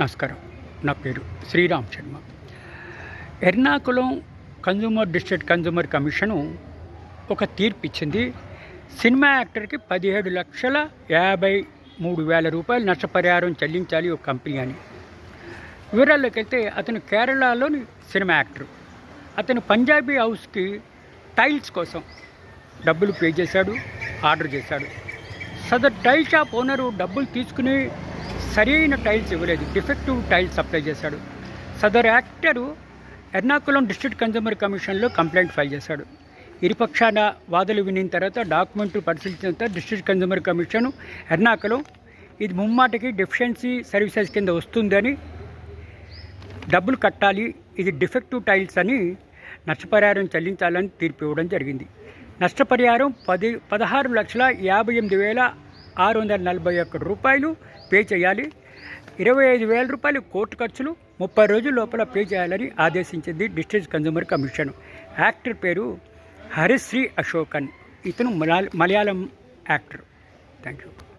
నమస్కారం. నా పేరు Sriram Sharma. Ernakulam consumer district consumer commission ఒక తీర్పు ఇచ్చింది. సినిమా యాక్టర్కి పదిహేడు లక్షల యాభై మూడు వేల రూపాయలు నష్టపరిహారం చెల్లించాలి ఒక కంపెనీ అని. వివరాల్లోకి వెళ్తే అతను కేరళలోని సినిమా యాక్టర్. అతను పంజాబీ హౌస్కి టైల్స్ కోసం డబ్బులు పే చేశాడు ఆర్డర్ చేశాడు. సదర్ టైల్ షాప్ ఓనరు డబ్బులు తీసుకుని సరైన టైల్స్ ఇవ్వలేదు డిఫెక్టివ్ టైల్స్ సప్లై చేశాడు. సదర్ యాక్టరు ఎర్నాకుళం డిస్ట్రిక్ట్ కన్జ్యూమర్ కమిషన్లో కంప్లైంట్ ఫైల్ చేశాడు. ఇరుపక్షాన వాదలు వినిన తర్వాత డాక్యుమెంట్లు పరిశీలించిన తర్వాత డిస్ట్రిక్ట్ కన్జ్యూమర్ కమిషన్ ఎర్నాకుళం ఇది ముమ్మాటికి డెఫిషియన్సీ సర్వీసెస్ కింద వస్తుందని డబ్బులు కట్టాలి ఇది డిఫెక్టివ్ టైల్స్ అని నష్టపరిహారం చెల్లించాలని తీర్పు ఇవ్వడం జరిగింది. నష్టపరిహారం పది పదహారు లక్షల యాభై ఎనిమిది వేల ఆరు వందల నలభై ఒక్క రూపాయలు పే చేయాలి. ఇరవై ఐదు వేల రూపాయలు కోర్టు ఖర్చులు ముప్పై రోజుల లోపల పే చేయాలని ఆదేశించింది డిస్ట్రిక్ట్ కన్జ్యూమర్ కమిషన్. యాక్టర్ పేరు హరిశ్రీ అశోకన్. ఇతను మలయాళం యాక్టర్. Thank you